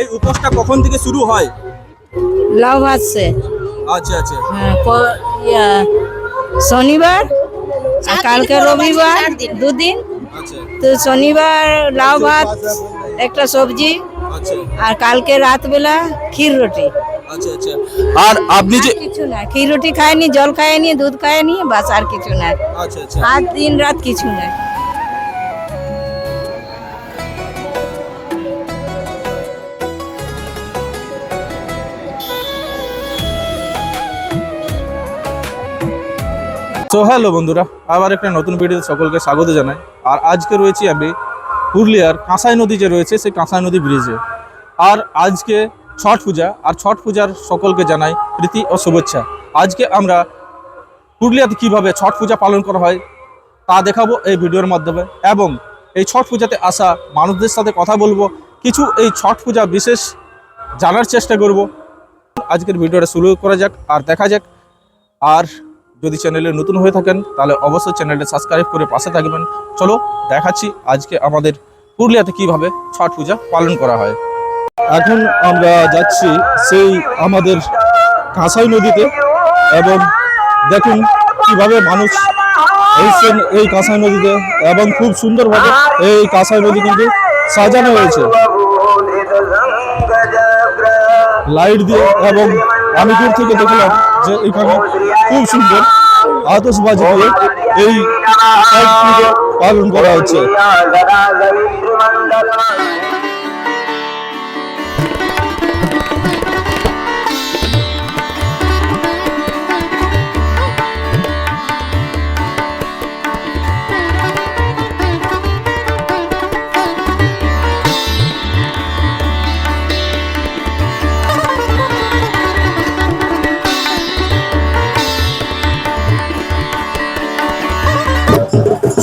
এই উপোসটা কখন থেকে শুরু হয়? লাউ ভাজছে। আচ্ছা আচ্ছা। হ্যাঁ, শনিবার আর কালকে রবিবার দুদিন। আচ্ছা। তো শনিবার লাউ ভাত একটা সবজি আচ্ছা। আর কালকে রাতবেলা ক্ষীর রুটি। আচ্ছা আচ্ছা। আর আপনি যে কিছু না ক্ষীর রুটি খায়নি জল খায়নি দুধ খায়নি বাস আর কিছু না। আচ্ছা আচ্ছা। আর দিন রাত কিছু না। তো হ্যালো বন্ধুরা আবার একটা নতুন ভিডিওতে সকলকে স্বাগত জানাই। আর আজকে রয়েছি আমি পুরুলিয়ার কাঁসাই নদী যে রয়েছে সেই কাঁসাই নদী ব্রিজে আর আজকে ছট পূজা আর ছট পূজার সকলকে জানাই প্রীতি ও শুভেচ্ছা। আজকে আমরা পুরুলিয়াতে কীভাবে ছট পূজা পালন করা হয় তা দেখাবো এই ভিডিওর মাধ্যমে এবং এই ছট পূজাতে আসা মানুষদের সাথে কথা বলব, কিছু এই ছট পূজা বিশেষ জানার চেষ্টা করব। আজকের ভিডিওটা শুরু করা যাক আর দেখা যাক। আর যদি চ্যানেলে নতুন হয়ে থাকেন, তাহলে অবশ্যই চ্যানেলটা সাবস্ক্রাইব করে পাশে থাকবেন। চলো দেখাচ্ছি আজকে আমাদের পুরুলিয়াতে কীভাবে ছট পূজা পালন করা হয়। এখন আমরা যাচ্ছি সেই আমাদের কাঁসাই নদীতে এবং দেখুন কীভাবে মানুষ এসছেন এই কাঁসাই নদীতে এবং খুব সুন্দরভাবে এই কাঁসাই নদী কিন্তু সাজানো হয়েছে। লাইট দিয়ে এবং আমি দূর থেকে দেখলাম যে এখানে খুব সুন্দর আতসবাজি দিয়ে এই পালন করা হচ্ছে।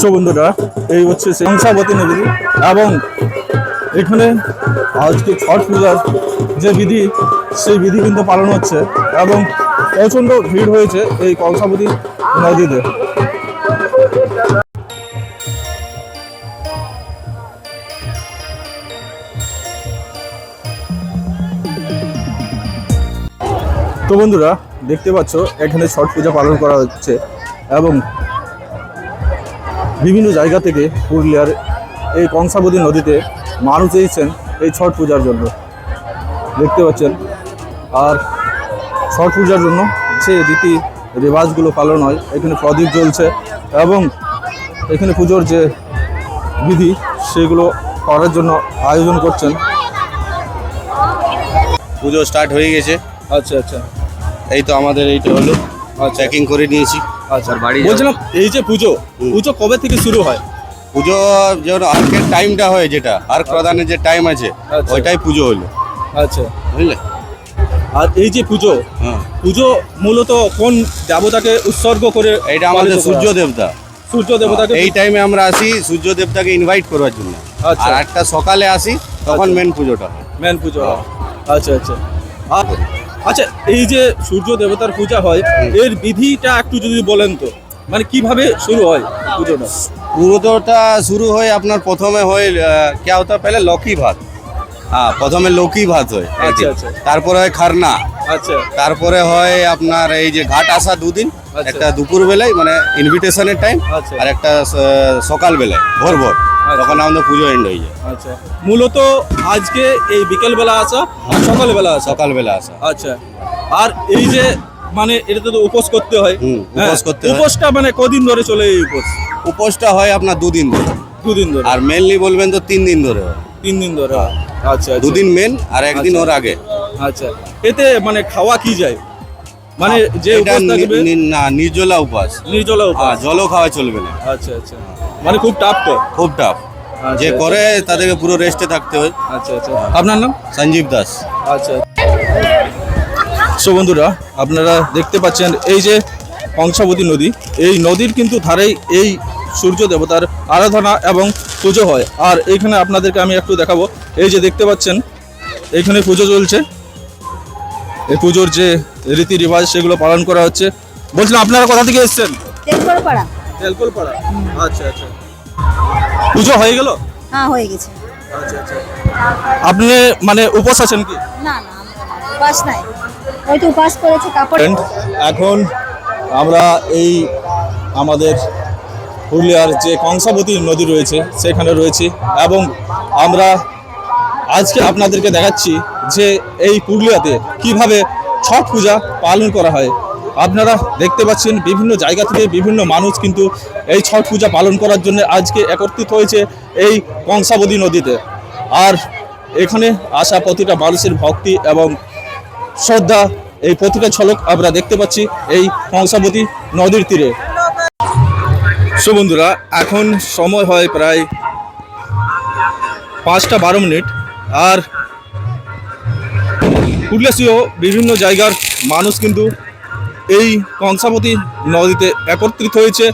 সো বন্ধুরা, এই হচ্ছে সেই হংসাবতী নদী এবং এখানে আজকে ছট পূজার যে বিধি, সেই বিধি কিন্তু পালন হচ্ছে এবং প্রচণ্ড ভিড় হয়েছে এই কংসাবতী নদীতে। তো বন্ধুরা, দেখতে পাচ্ছ, এখানে ছট পূজা পালন করা হচ্ছে এবং বিভিন্ন জায়গা থেকে পুরুলিয়ার এই কংসাবতী নদীতে মানুষ এসেছেন এই ছট পূজার জন্য। দেখতে পাচ্ছেন? আর ছট পূজার জন্য যে রীতি রেওয়াজগুলো পালন হয়। এখানে প্রদীপ জ্বলছে এবং এখানে পুজোর যে বিধি সেগুলো করার জন্য আয়োজন করছেন। পুজো স্টার্ট হয়ে গেছে। আচ্ছা আচ্ছা। এই তো আমাদের এইটা হলো। চেকিং করে নিয়েছি। আচ্ছা বাড়ি বলছিলাম এই যে পুজো পুজো কবে থেকে শুরু হয়? পুজো যেমন আর্কের টাইমটা হয় যেটা আর্ক প্রদানের যে টাইম আছে আচ্ছা। ওইটাই পুজো হলো। আচ্ছা। বুঝলে? আর এই যে পুজো হ্যাঁ। পুজো মূলত কোন দেবতাকে উৎসর্গ করে এইটা আমাদের সূর্য দেবতা। সূর্য দেবতাকে এই টাইমে আমরা আসি সূর্য দেবতাকে ইনভাইট করার জন্য। আচ্ছা। আর একটা সকালে আসি তখন আচ্ছা। মেন পুজোটা হয়। মেন পুজো হয়। আচ্ছা আচ্ছা। আর আচ্ছা এই যে সূর্য দেবতার পূজা হয় এর বিধিটা একটু যদি বলেন তো মানে কীভাবে শুরু হয় পুজোটা? পুজোটা শুরু হয় আপনার প্রথমে হয় কে হতো পেলে? লক্ষ্মী ভাত। হ্যাঁ প্রথমে লক্ষ্মী ভাত হয় আচ্ছা, আচ্ছা। তারপরে হয় খারনা। আচ্ছা। তারপরে হয় আপনার এই যে ঘাট আসা দুদিন একটা দুপুর বেলায় মানে ইনভিটেশনের টাইম আচ্ছা। আর একটা সকাল বেলায় ভোর ভোর। তখন আমাদের পুজো এন্ড হয়ে যায়। আচ্ছা। মূলত আজকে এই বিকেল বেলা আসা আর সকাল বেলা আসা? সকালবেলা আসা। আচ্ছা। আর এই যে মানে এটাতে তো উপোস করতে হয়। হ্যাঁ, উপোস করতে। উপোসটা মানে কদিন ধরে চলে এই উপোস? উপোসটা হয় আপনার দুদিন ধরে। দুদিন ধরে। আর মেনলি বলবেন তো তিন দিন ধরে তিন দিন ধরে আচ্ছা আচ্ছা। দুদিন মেন আর একদিন আচ্ছা। ওর আগে। আচ্ছা। এতে মানে খাওয়া কি যায়? মানে যে এটা উপোস থাকবে না নির্জলা উপাস। নির্জলা হ্যাঁ উপাস জলও খাওয়া চলবে না। আচ্ছা আচ্ছা। মানে খুব টাফ তো। খুব টাফ আচ্ছা, যে আচ্ছা। করে তাদেরকে পুরো রেস্টে থাকতে হয়। আচ্ছা আচ্ছা। আপনার নাম? সঞ্জীব দাস। আচ্ছা। সো বন্ধুরা আপনারা দেখতে পাচ্ছেন এই যে কংসাবতী নদী। এই নদীর কিন্তু ধারেই এই সূর্য দেবতার আরাধনা এবং পুজো হয়। আর এইখানে আপনাদেরকে আমি একটু দেখাবো। এই যে দেখতে পাচ্ছেন এইখানে পুজো চলছে। এই পুজোর যে রীতি রেওয়াজ সেগুলো পালন করা হচ্ছে। বলছিলাম আপনারা কোথা থেকে এসেছেন? তেলকলপাড়া। আচ্ছা আচ্ছা। পুজো হয়ে গেল? হ্যাঁ হয়ে গেছে। আচ্ছা আচ্ছা। আপনি মানে উপোস আছেন কি? না না উপাস নাই। ওই তো উপাস করেছে কাপড় এখন আমরা এই আমাদের পুরুলিয়ার যে কংসাবতী নদী রয়েছে সেখানে রয়েছি। এবং আমরা আজকে আপনাদেরকে দেখাচ্ছি যে এই পুরুলিয়াতে কীভাবে ছট পূজা পালন করা হয়। আপনারা দেখতে পাচ্ছেন বিভিন্ন জায়গা থেকে বিভিন্ন মানুষ কিন্তু এই ছট পূজা পালন করার জন্য আজকে একত্রিত হয়েছে এই কংসাবতী নদীতে। আর এখানে আসা প্রতিটা মানুষের ভক্তি এবং শ্রদ্ধা, এই প্রতিটা ঝলক আমরা দেখতে পাচ্ছি এই কংসাবতী নদীর তীরে। সো বন্ধুরা, এখন সময় হয় প্রায় পাঁচটা বারো মিনিট। আর পুরুলিয়াসীয় বিভিন্ন জায়গার মানুষ কিন্তু এই কংসাবতী নদীতে একত্রিত হয়েছে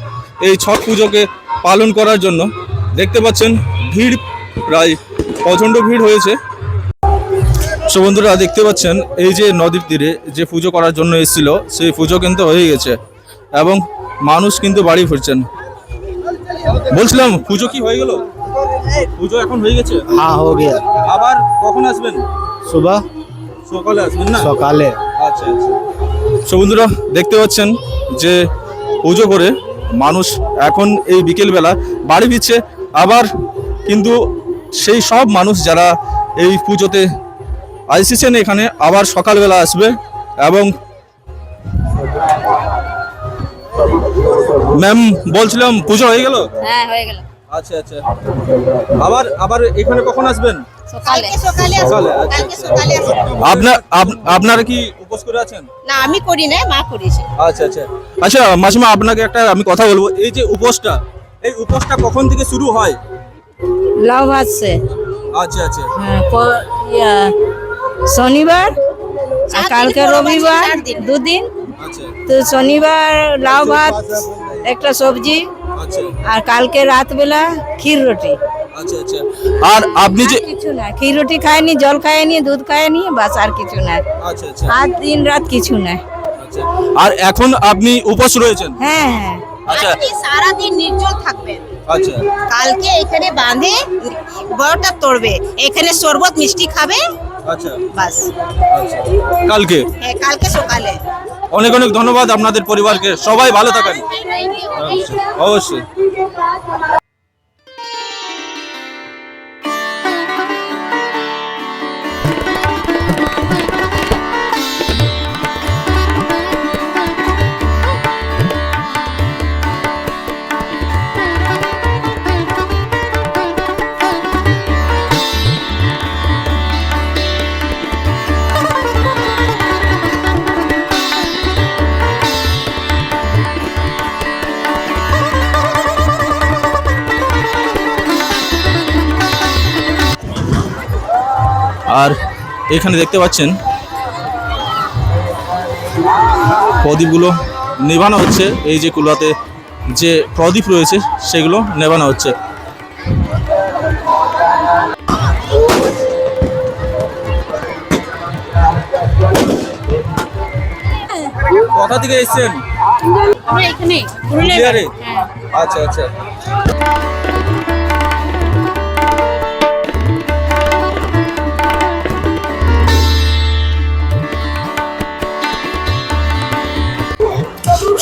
এই ছট পুজোকে পালন করার জন্য। দেখতে পাচ্ছেন, ভিড় প্রায় প্রচণ্ড ভিড় হয়েছে। সো বন্ধুরা, দেখতে পাচ্ছেন, এই যে নদীর তীরে যে পুজো করার জন্য এসেছিল, সেই পুজো কিন্তু হয়ে গেছে এবং মানুষ কিন্তু বাড়ি ফিরছেন। বলছিলাম, পুজো কি হয়ে গেল? পুজো এখন হয়ে গেছে हाँ हो गया আবার কখন আসবেন सुबह সকালে আসবেন না सकाले আচ্ছা আচ্ছা সো বন্ধুরা দেখতে পাচ্ছেন যে পুজো করে মানুষ এখন এই বিকেলবেলা বাড়ি ফিরছে আবার কিন্তু সেই সব মানুষ যারা এই পুজোতে এসেছেন এখানে আবার সকালবেলা আসবে এবং ম্যাম বলছিলাম পুজো হয়ে গেল হ্যাঁ হয়ে গেল আচ্ছা আচ্ছা। আবার আবার এখানে কখন আসবেন? সকালে। সকালে সকালে, আচ্ছা, কালকে সকালে আপনার আপনারা কি উপোস করে আছেন? না আমি করি না মা করেছে। আচ্ছা আচ্ছা। আচ্ছা মাসিমা আপনাকে একটা আমি কথা বলব। এই যে উপোসটা এই উপোসটা কখন থেকে শুরু হয়? লাউ ভাত সে আচ্ছা আচ্ছা। হ্যাঁ শনিবার আর কালকে রবিবার দুদিন। আচ্ছা। তো শনিবার লাউ ভাত একটা সবজি আচ্ছা আর কালকে রাতবেলা ক্ষীর রুটি। আচ্ছা আচ্ছা। আর আপনি যে কিছু না ক্ষীর রুটি খায়নি জল খায়নি দুধ খায়নি বাস আর কিছু না। আচ্ছা আচ্ছা। আর দিন রাত কিছু না। আচ্ছা। আর এখন আপনি উপোস রয়েছেন? হ্যাঁ হ্যাঁ। আচ্ছা। সারাদিন নির্জল থাকবেন। আচ্ছা। কালকে এখানে বাঁধে বড়টা তড়বে এখানে শরবত মিষ্টি খাবে। আচ্ছা। বাস। আচ্ছা। কালকে? হ্যাঁ কালকে সকালে। অনেক অনেক ধন্যবাদ আপনাদের পরিবারকে। সবাই ভালো থাকেন। অবশ্যই। আর এখানে দেখতে পাচ্ছেন প্রদীপগুলো নেভানো হচ্ছে। এই যে কুলাতে যে প্রদীপ রয়েছে সেগুলো নেভানো হচ্ছে। কোথা থেকে এসেছেন? আমরা এখানে আচ্ছা আচ্ছা।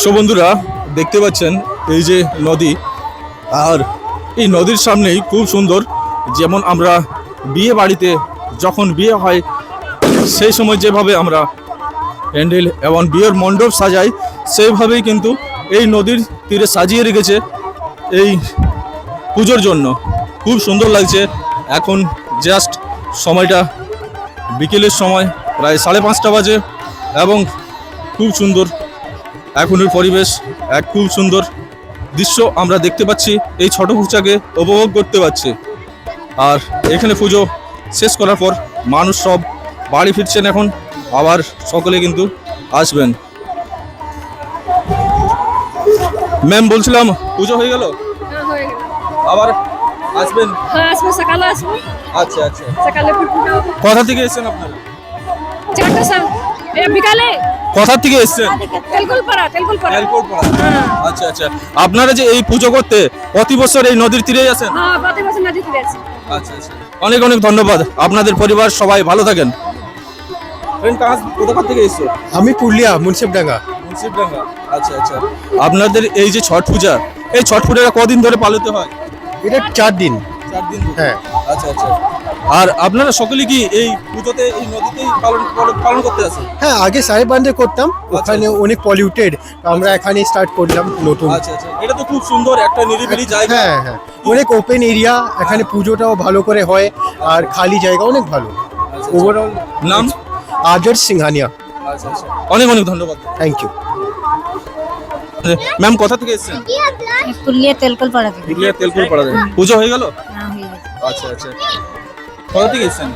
সো বন্ধুরা, দেখতে পাচ্ছেন এই যে নদী। আর এই নদীর সামনেই খুব সুন্দর, যেমন আমরা বিয়ে বাড়িতে যখন বিয়ে হয়, সেই সময় যেভাবে আমরা প্যান্ডেল এবং বিয়ের মণ্ডপ সাজাই, সেইভাবেই কিন্তু এই নদীর তীরে সাজিয়ে রেখেছে এই পুজোর জন্য। খুব সুন্দর লাগছে। এখন জাস্ট সময়টা বিকেলের সময়, প্রায় সাড়ে পাঁচটা বাজে এবং খুব সুন্দর এখনের পরিবেশ এক খুব সুন্দর দৃশ্য আমরা দেখতে পাচ্ছি। এই ছোট পূজাকে উপভোগ করতে পারছি। আর এখানে পুজো শেষ করার পর মানুষ সব বাড়ি ফিরছেন এখন। আবার সকলে কিন্তু আসবেন। ম্যাম বলছিলাম পুজো হয়ে গেল? আবার আসবেন? হ্যাঁ আসব সকালে আসব। আচ্ছা আচ্ছা। সকালে কোথা থেকে এসেছেন আপনারা? বিকালে? কোথা থেকে এসেছেন? তেলকুলপাড়া তেলকুলপাড়া। আচ্ছা আচ্ছা। আপনারা যে এই পুজো করতে প্রতি বছর এই নদীর তীরেই আছেন? হ্যাঁ প্রতি বছর নদী তীরে আছি। আচ্ছা আচ্ছা। অনেক অনেক ধন্যবাদ। আপনাদের পরিবার সবাই ভালো থাকেন। ফ্রেন্ড কাজ কোথা থেকে এসছো? আমি পুরুলিয়া মুন্সিপডাঙ্গা। মুন্সিপডাঙ্গা। আচ্ছা আচ্ছা। আপনাদের এই যে ছট পূজা এই ছট পূজাটা কদিন ধরে পালিত হয়? এটা চার দিন। চার দিন হ্যাঁ। আচ্ছা আচ্ছা। আর আপনারা সকলে কি এই পুজোতে এই নদীতেই পালন পালন- করতে আসেন? হ্যাঁ আগে সাহেব বান্ধে করতাম ওখানে অনেক পলিউটেড আমরা এখানে স্টার্ট করলাম নতুন। আচ্ছা আচ্ছা। এটা তো খুব সুন্দর একটা নিরিবিলি জায়গা। হ্যাঁ হ্যাঁ। অনেক ওপেন এরিয়া এখানে পুজোটাও ভালো করে হয় আর খালি জায়গা অনেক ভালো। ওভারঅল নাম? আজর সিংহানিয়া। আচ্ছা আচ্ছা। অনেক অনেক ধন্যবাদ। থ্যাংক ইউ ম্যাম কোথা থেকে এসেছেন? পুরুলিয়া তেলকল পাড়া থেকে। পুরুলিয়া তেলকুল পাড়া থেকে। পুজো হয়ে গেল? হ্যাঁ, হয়ে গেছে। अच्छा अच्छा कहाँ থেকে এসেছেন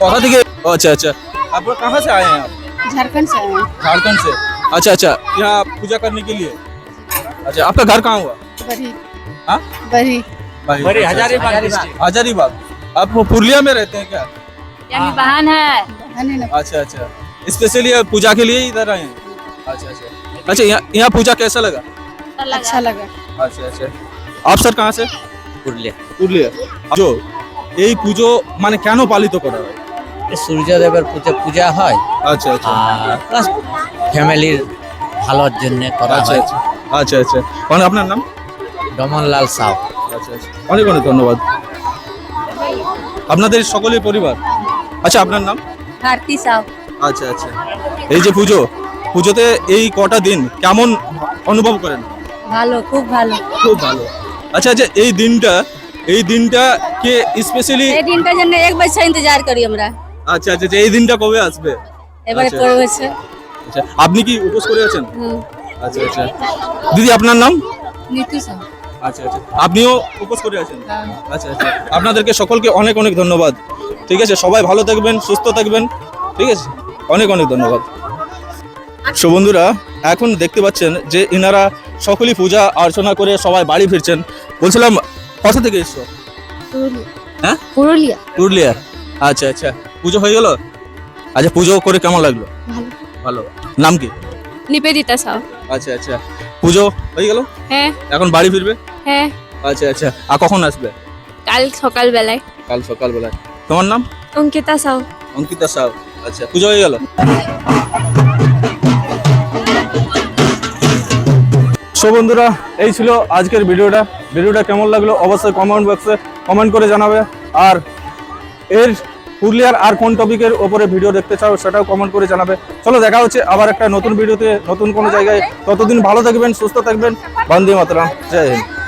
कहाँ থেকে अच्छा अच्छा आप लोग कहाँ से आए हैं आप झारखंड से आए हैं। झारखंड से अच्छा अच्छा यहाँ पूजा करने के लिए अच्छा आपका घर कहाँ हुआ बरी हाँ बरी बड़ी हजारीबाग हजारीबाग आप पुरलिया में रहते हैं क्या यानी बहन है अच्छा अच्छा स्पेशली पूजा के लिए ही इधर आए हैं अच्छा अच्छा अच्छा यहाँ यहाँ पूजा कैसा लगा अच्छा लगा अच्छा अच्छा आप सर कहाँ से পুরুলিয়া পুরুলিয়া जो এই পুজো মানে কেন পালিত করা হয়? সূর্যদেবের পূজা পূজা হয়। আচ্ছা আচ্ছা। ফ্যামিলির ভালোর জন্য করা আচ্ছা, হয়। আচ্ছা।, আচ্ছা। আচ্ছা মানে আপনার নাম? ডমনলাল সাউ। আচ্ছা আচ্ছা। অনেক অনেক ধন্যবাদ। আপনাদের সকলের পরিবার? আচ্ছা আপনার নাম? ভারতী সাউ। আচ্ছা আচ্ছা। এই যে পুজো পুজোতে এই কটা দিন কেমন অনুভব করেন? ভালো খুব ভালো। খুব ভালো। আচ্ছা আচ্ছা এই দিনটা এই দিনটা কে স্পেশালি এই দিনটার জন্য এক বছর ইন্তজার করি আমরা। আচ্ছা আচ্ছা আচ্ছা, এই দিনটা কবে আসবে? এবারে আচ্ছা। পরের আচ্ছা আপনি কি উপোস করে আছেন? আচ্ছা আচ্ছা। দিদি আপনার নাম? নীতু আচ্ছা আচ্ছা আপনিও উপোস করে আছেন? আচ্ছা আচ্ছা আপনাদেরকে সকলকে অনেক অনেক ধন্যবাদ। ঠিক আছে সবাই ভালো থাকবেন সুস্থ থাকবেন। ঠিক আছে অনেক অনেক ধন্যবাদ। সো বন্ধুরা এখন দেখতে পাচ্ছেন যে ইনারা সকলেই পূজা অর্চনা করে সবাই বাড়ি ফিরছেন। বলছিলাম কোথা থেকে এসছো? হ্যাঁ? পুরুলিয়া। পুরুলিয়া? আচ্ছা আচ্ছা। পুজো হয়ে গেল? আচ্ছা পুজো করে কেমন লাগল? ভালো। নাম কি? নিবেদিতা সাউ। আচ্ছা আচ্ছা। পুজো হয়ে গেল? হ্যাঁ। এখন বাড়ি ফিরবে? হ্যাঁ। আচ্ছা আচ্ছা। আর কখন আসবে? কাল সকাল বেলায় কাল সকালবেলায়। তোমার নাম? অঙ্কিতা সাউ। অঙ্কিতা সাউ। আচ্ছা পুজো হয়ে গেল? সো বন্ধুরা, এই ছিল আজকের ভিডিওটা। ভিডিওটা কেমন লাগল অবশ্যই কমেন্ট বক্সে কমেন্ট করে জানাবে। আর এর পুরুলিয়ার আর কোন টপিকের ওপরে ভিডিও দেখতে চাও সেটাও কমেন্ট করে জানাবে। চলো, দেখা হচ্ছে আবার একটা নতুন ভিডিওতে, নতুন কোনো জায়গায়। ততদিন ভালো থাকবেন, সুস্থ থাকবেন। বন্দে মাতরাম। জয় হিন্দ।